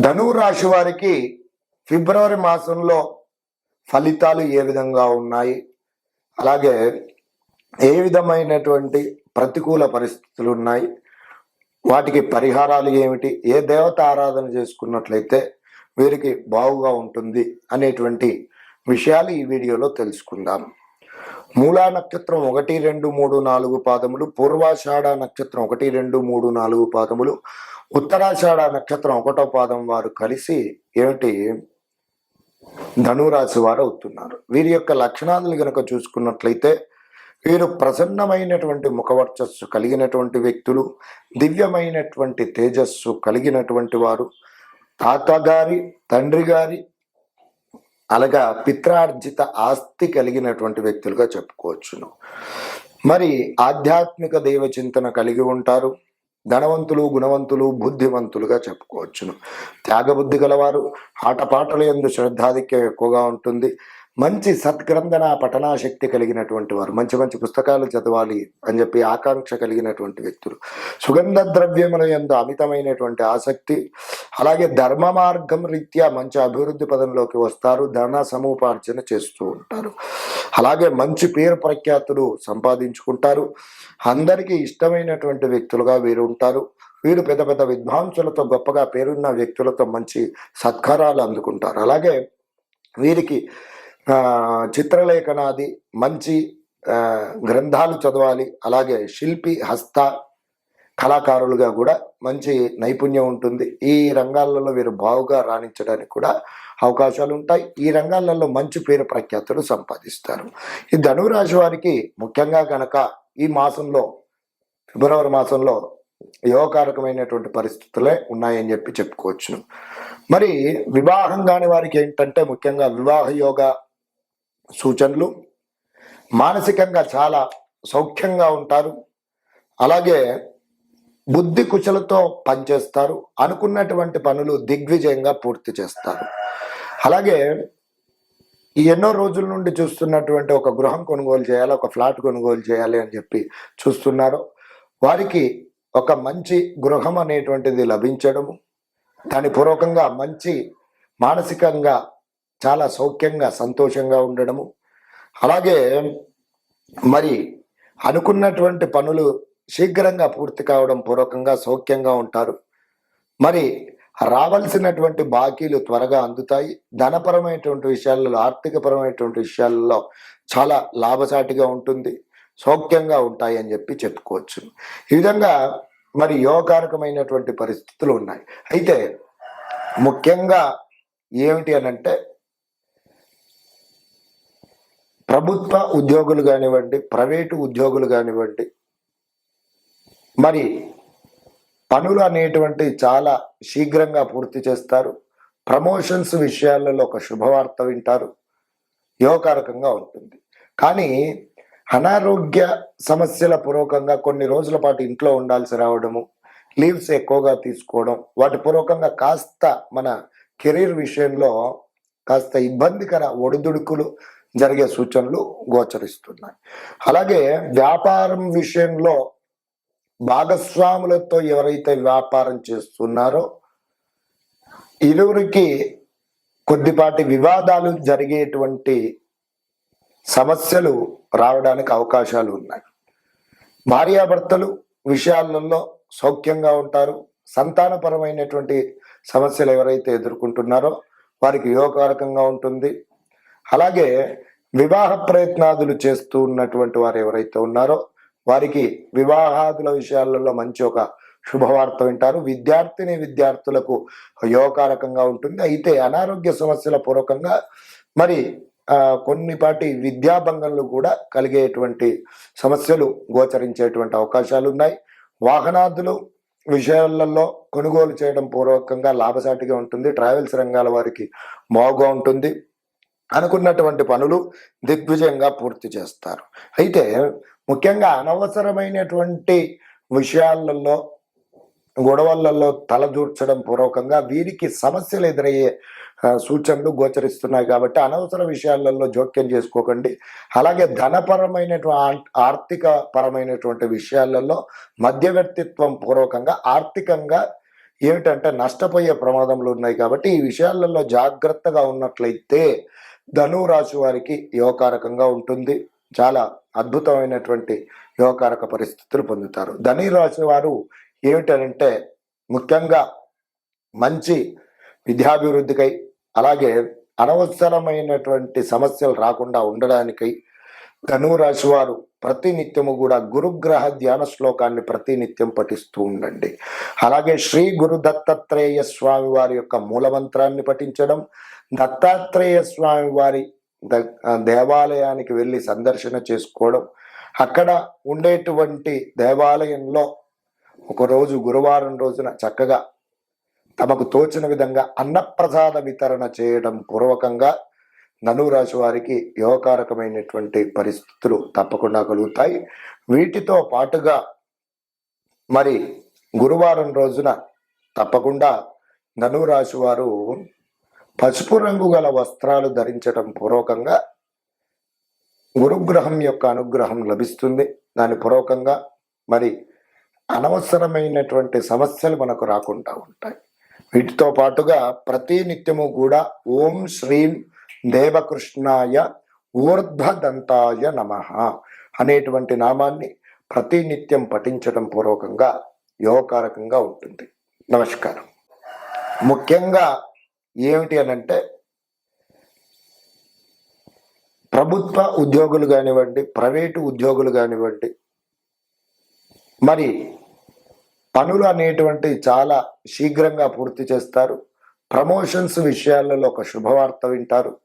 ధనువు రాశి వారికి ఫిబ్రవరి మాసంలో ఫలితాలు ఏ విధంగా ఉన్నాయి? అలాగే ఏ విధమైనటువంటి ప్రతికూల పరిస్థితులు ఉన్నాయి? వాటికి పరిహారాలు ఏమిటి? ఏ దేవత ఆరాధన చేసుకున్నట్లయితే వీరికి బాగుగా ఉంటుంది అనేటువంటి విషయాలు ఈ వీడియోలో తెలుసుకుందాం. మూలా నక్షత్రం ఒకటి రెండు మూడు నాలుగు పాదములు పూర్వాషాఢ నక్షత్రం ఒకటి రెండు మూడు నాలుగు పాదములు ఉత్తరాషాఢ నక్షత్రం ఒకటో పాదం వారు కలిసి ఏమిటి? ధనురాశి వారు అవుతున్నారు. వీరి యొక్క లక్షణాలను గనక చూసుకున్నట్లయితే వీరు ప్రసన్నమైనటువంటి ముఖవర్చస్సు కలిగినటువంటి వ్యక్తులు దివ్యమైనటువంటి తేజస్సు కలిగినటువంటి వారు తాతగారి తండ్రి గారి అలాగా పిత్రార్జిత ఆస్తి కలిగినటువంటి వ్యక్తులుగా చెప్పుకోవచ్చును. మరి ఆధ్యాత్మిక దైవ చింతన కలిగి ఉంటారు. ధనవంతులు గుణవంతులు బుద్ధివంతులుగా చెప్పుకోవచ్చును. త్యాగబుద్ధి గలవారు ఆటపాటల ఎందు శ్రద్ధాధిక్యం ఎక్కువగా ఉంటుంది. మంచి సత్గ్రంథన పఠనాశక్తి కలిగినటువంటి వారు మంచి మంచి పుస్తకాలు చదవాలి అని చెప్పి ఆకాంక్ష కలిగినటువంటి వ్యక్తులు. సుగంధ ద్రవ్యముల ఎందు అమితమైనటువంటి ఆసక్తి అలాగే ధర్మ మార్గం రీత్యా మంచి అభివృద్ధి పదంలోకి వస్తారు ధన సముపార్జన చేస్తూ ఉంటారు. అలాగే మంచి పేరు ప్రఖ్యాతులు సంపాదించుకుంటారు. అందరికీ ఇష్టమైనటువంటి వ్యక్తులుగా వీరు ఉంటారు. వీరు పెద్ద పెద్ద విద్వాంసులతో గొప్పగా పేరున్న వ్యక్తులతో మంచి సత్కారాలు అందుకుంటారు. అలాగే వీరికి చిత్రలేఖనాది మంచి గ్రంథాలు చదవాలి. అలాగే శిల్పి హస్త కళాకారులుగా కూడా మంచి నైపుణ్యం ఉంటుంది. ఈ రంగాలలో వీరు బావుగా రాణించడానికి కూడా అవకాశాలు ఉంటాయి. ఈ రంగాలలో మంచి పేరు ప్రఖ్యాతులు సంపాదిస్తారు. ఈ ధనురాశి వారికి ముఖ్యంగా గనక ఈ మాసంలో ఫిబ్రవరి మాసంలో యోగకారకమైనటువంటి పరిస్థితులే ఉన్నాయని చెప్పి చెప్పుకోవచ్చును. మరి వివాహం కాని వారికి ఏంటంటే ముఖ్యంగా వివాహ యోగ సూచనలు. మానసికంగా చాలా సౌఖ్యంగా ఉంటారు. అలాగే బుద్ధి కుశలతో పనిచేస్తారు. అనుకున్నటువంటి పనులు దిగ్విజయంగా పూర్తి చేస్తారు. అలాగే ఈ ఎన్నో రోజుల నుండి చూస్తున్నటువంటి ఒక గృహం కొనుగోలు చేయాలి ఒక ఫ్లాట్ కొనుగోలు చేయాలి అని చెప్పి చూస్తున్నారు. వారికి ఒక మంచి గృహం అనేటువంటిది లభించడము. దాని పూర్వకంగా మంచి మానసికంగా చాలా సౌఖ్యంగా సంతోషంగా ఉండడము. అలాగే మరి అనుకున్నటువంటి పనులు శీఘ్రంగా పూర్తి కావడం పూర్వకంగా సౌఖ్యంగా ఉంటారు. మరి రావాల్సినటువంటి బాకీలు త్వరగా అందుతాయి. ధనపరమైనటువంటి విషయాలలో ఆర్థికపరమైనటువంటి విషయాలలో చాలా లాభసాటిగా ఉంటుంది. సౌఖ్యంగా ఉంటాయి అని చెప్పి చెప్పుకోవచ్చు. ఈ విధంగా మరి యోగకారకమైనటువంటి పరిస్థితులు ఉన్నాయి. అయితే ముఖ్యంగా ఏమిటి అని అంటే ప్రభుత్వ ఉద్యోగులు కానివ్వండి ప్రైవేటు ఉద్యోగులు కానివ్వండి మరి పనులు అనేటువంటి చాలా శీఘ్రంగా పూర్తి చేస్తారు. ప్రమోషన్స్ విషయాలలో ఒక శుభవార్త వింటారు. యోగకారకంగా ఉంటుంది. కానీ అనారోగ్య సమస్యల పూర్వకంగా కొన్ని రోజుల పాటు ఇంట్లో ఉండాల్సి రావడము లీవ్స్ ఎక్కువగా తీసుకోవడం వాటి పూర్వకంగా కాస్త మన కెరీర్ విషయంలో కాస్త ఇబ్బందికర ఒడిదుడుకులు జరిగే సూచనలు గోచరిస్తున్నాయి. అలాగే వ్యాపారం విషయంలో భాగస్వాములతో ఎవరైతే వ్యాపారం చేస్తున్నారో ఇరువురికి కొద్దిపాటి వివాదాలు జరిగేటువంటి సమస్యలు రావడానికి అవకాశాలు ఉన్నాయి. భార్యాభర్తలు విషయాలలో సౌఖ్యంగా ఉంటారు. సంతానపరమైనటువంటి సమస్యలు ఎవరైతే ఎదుర్కొంటున్నారో వారికి యోగకారకంగా ఉంటుంది. అలాగే వివాహ ప్రయత్నాదులు చేస్తూ ఉన్నటువంటి వారు ఎవరైతే ఉన్నారో వారికి వివాహాదుల విషయాలలో మంచి ఒక శుభవార్త వింటారు. విద్యార్థిని విద్యార్థులకు యోగకారకంగా ఉంటుంది. అయితే అనారోగ్య సమస్యల పూర్వకంగా మరి కొన్నిపాటి విద్యాభంగంలో కూడా కలిగేటువంటి సమస్యలు గోచరించేటువంటి అవకాశాలు ఉన్నాయి వాహనాదులు విషయాలలో కొనుగోలు చేయడం పూర్వకంగా లాభసాటిగా ఉంటుంది. ట్రావెల్స్ రంగాల వారికి మోగా ఉంటుంది. అనుకున్నటువంటి పనులు దిగ్విజయంగా పూర్తి చేస్తారు. అయితే ముఖ్యంగా అనవసరమైనటువంటి విషయాలలో గొడవలలో తలదూర్చడం పూర్వకంగా వీరికి సమస్యలు ఎదురయ్యే సూచనలు గోచరిస్తున్నాయి కాబట్టి అనవసర విషయాలలో జోక్యం చేసుకోకండి. అలాగే ధనపరమైనటువంటి ఆర్థిక పరమైనటువంటి విషయాలలో మధ్యవర్తిత్వం పూర్వకంగా ఆర్థికంగా ఏమిటంటే నష్టపోయే ప్రమాదంలో ఉన్నాయి కాబట్టి ఈ విషయాలలో జాగ్రత్తగా ఉన్నట్లయితే ధనురాశి వారికి యోగకారకంగా ఉంటుంది. చాలా అద్భుతమైనటువంటి యోగకారక పరిస్థితులు పొందుతారు. ధని రాశి వారు ఏమిటనంటే ముఖ్యంగా మంచి విద్యాభివృద్ధికై అలాగే అనవసరమైనటువంటి సమస్యలు రాకుండా ఉండడానికై ధనురాశి వారు ప్రతినిత్యము కూడా గురుగ్రహ ధ్యాన శ్లోకాన్ని ప్రతినిత్యం పఠిస్తూ ఉండండి. అలాగే శ్రీ గురు దత్తాత్రేయ స్వామి వారి యొక్క మూలమంత్రాన్ని పఠించడం దత్తాత్రేయ స్వామి వారి ద- దేవాలయానికి వెళ్ళి సందర్శన చేసుకోవడం. అక్కడ ఉండేటువంటి దేవాలయంలో ఒకరోజు గురువారం రోజున చక్కగా తమకు తోచిన విధంగా అన్నప్రసాద వితరణ చేయడం పూర్వకంగా ధనురాశి వారికి యోగకారకమైనటువంటి పరిస్థితులు తప్పకుండా కలుగుతాయి. వీటితో పాటుగా మరి గురువారం రోజున తప్పకుండా ధనురాశి వారు పసుపు రంగు గల వస్త్రాలు ధరించడం పూర్వకంగా గురుగ్రహం యొక్క అనుగ్రహం లభిస్తుంది. దాని పూర్వకంగా మరి అనవసరమైనటువంటి సమస్యలు మనకు రాకుండా ఉంటాయి. వీటితో పాటుగా ప్రతి నిత్యము కూడా ఓం శ్రీం దేవకృష్ణాయ ఊర్ధ్వదంతాయ నమ అనేటువంటి నామాన్ని ప్రతి నిత్యం పఠించడం పూర్వకంగా యోగకారకంగా ఉంటుంది. నమస్కారం. ముఖ్యంగా ఏమిటి అని అంటే ప్రభుత్వ ఉద్యోగులు కానివ్వండి ప్రైవేటు ఉద్యోగులు కానివ్వండి మరి పనులు అనేటువంటి చాలా శీఘ్రంగా పూర్తి చేస్తారు. ప్రమోషన్స్ విషయాలలో ఒక శుభవార్త వింటారు.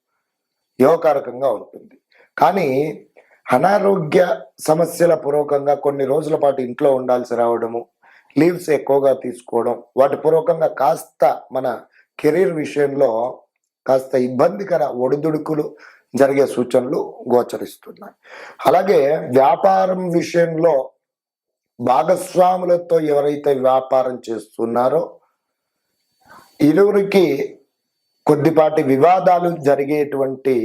యోగకారకంగా ఉంటుంది. కానీ అనారోగ్య సమస్యల పూర్వకంగా కొన్ని రోజుల పాటు ఇంట్లో ఉండాల్సి రావడము లీవ్స్ ఎక్కువగా తీసుకోవడం వాటి పూర్వకంగా కాస్త మన కెరీర్ విషయంలో కాస్త ఇబ్బందికర ఒడిదుడుకులు జరిగే సూచనలు గోచరిస్తున్నాయి. అలాగే వ్యాపారం విషయంలో భాగస్వాములతో ఎవరైతే వ్యాపారం చేస్తున్నారో ఇరువురికి కొద్దిపాటి వివాదాలు జరిగేటువంటి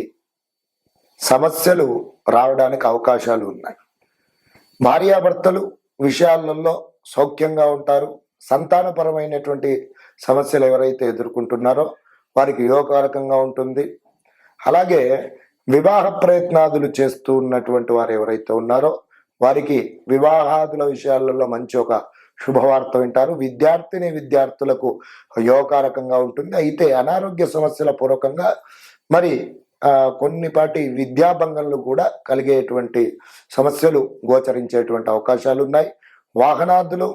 సమస్యలు రావడానికి అవకాశాలు ఉన్నాయి. భార్యాభర్తలు విషయాలలో సౌఖ్యంగా ఉంటారు సంతానపరమైనటువంటి సమస్యలు ఎవరైతే ఎదుర్కొంటున్నారో వారికి యోగకారకంగా ఉంటుంది. అలాగే వివాహ ప్రయత్నాదులు చేస్తూ ఉన్నటువంటి వారు ఎవరైతే ఉన్నారో వారికి వివాహాదుల విషయాలలో మంచి ఒక శుభవార్త వింటారు. విద్యార్థిని విద్యార్థులకు యోగకారకంగా ఉంటుంది. అయితే అనారోగ్య సమస్యల పూర్వకంగా మరి కొన్నిపాటి విద్యాభంగంలు కూడా కలిగేటువంటి సమస్యలు గోచరించేటువంటి అవకాశాలు ఉన్నాయి వాహనాదులు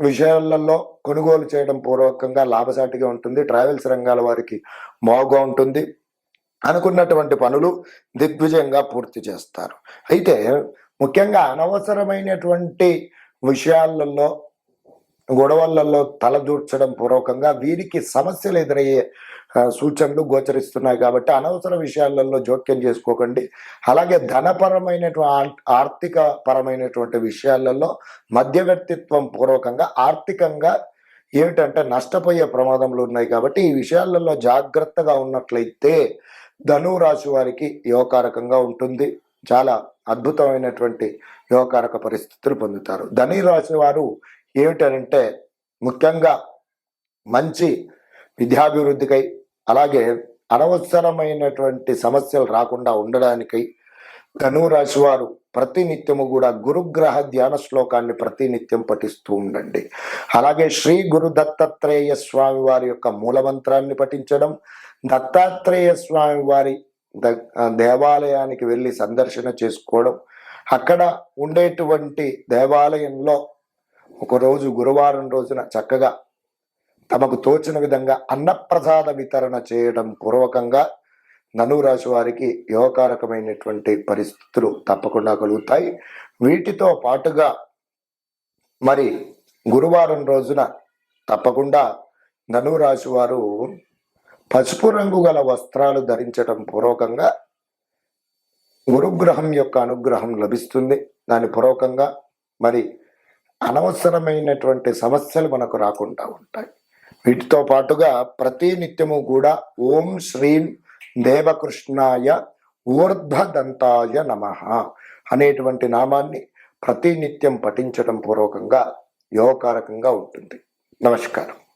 విషయాలలో కొనుగోలు చేయడం పూర్వకంగా లాభసాటిగా ఉంటుంది. ట్రావెల్స్ రంగాల వారికి మోగా ఉంటుంది. అనుకున్నటువంటి పనులు దిగ్విజయంగా పూర్తి చేస్తారు. అయితే ముఖ్యంగా అనవసరమైనటువంటి విషయాలలో గొడవలలో తలదూర్చడం పూర్వకంగా వీరికి సమస్యలు ఎదురయ్యే సూచనలు గోచరిస్తున్నాయి కాబట్టి అనవసర విషయాలలో జోక్యం చేసుకోకండి. అలాగే ధనపరమైనటువంటి ఆర్థిక పరమైనటువంటి విషయాలలో మధ్యవర్తిత్వం పూర్వకంగా ఆర్థికంగా ఏమిటంటే నష్టపోయే ప్రమాదంలో ఉన్నాయి కాబట్టి ఈ విషయాలలో జాగ్రత్తగా ఉన్నట్లయితే ధను రాశి వారికి యోగకారకంగా ఉంటుంది. చాలా అద్భుతమైనటువంటి యోగకారక పరిస్థితులు పొందుతారు. ధని రాశి వారు ఏమిటనంటే ముఖ్యంగా మంచి విద్యాభివృద్ధికై అలాగే అనవసరమైనటువంటి సమస్యలు రాకుండా ఉండడానికై ధను రాశి వారు ప్రతినిత్యము కూడా గురుగ్రహ ధ్యాన శ్లోకాన్ని ప్రతినిత్యం పఠిస్తూ ఉండండి. అలాగే శ్రీ గురు దత్తాత్రేయ స్వామి వారి యొక్క మూలమంత్రాన్ని పఠించడం దత్తాత్రేయ స్వామి వారి ద- దేవాలయానికి వెళ్ళి సందర్శన చేసుకోవడం అక్కడ ఉండేటువంటి దేవాలయంలో ఒకరోజు గురువారం రోజున చక్కగా తమకు తోచిన విధంగా అన్నప్రసాద వితరణ చేయడం పూర్వకంగా ధనురాశి వారికి యోగకారకమైనటువంటి పరిస్థితులు తప్పకుండా కలుగుతాయి. వీటితో పాటుగా మరి గురువారం రోజున తప్పకుండా ధనురాశి వారు పసుపు రంగు గల వస్త్రాలు ధరించడం పూర్వకంగా గురుగ్రహం యొక్క అనుగ్రహం లభిస్తుంది. దాని పూర్వకంగా మరి అనవసరమైనటువంటి సమస్యలు మనకు రాకుండా ఉంటాయి. వీటితో పాటుగా ప్రతి నిత్యము కూడా ఓం శ్రీం దేవకృష్ణాయ ఊర్ధ్వదంతాయ నమ అనేటువంటి నామాన్ని ప్రతి నిత్యం పఠించడం పూర్వకంగా యోగకారకంగా ఉంటుంది. నమస్కారం.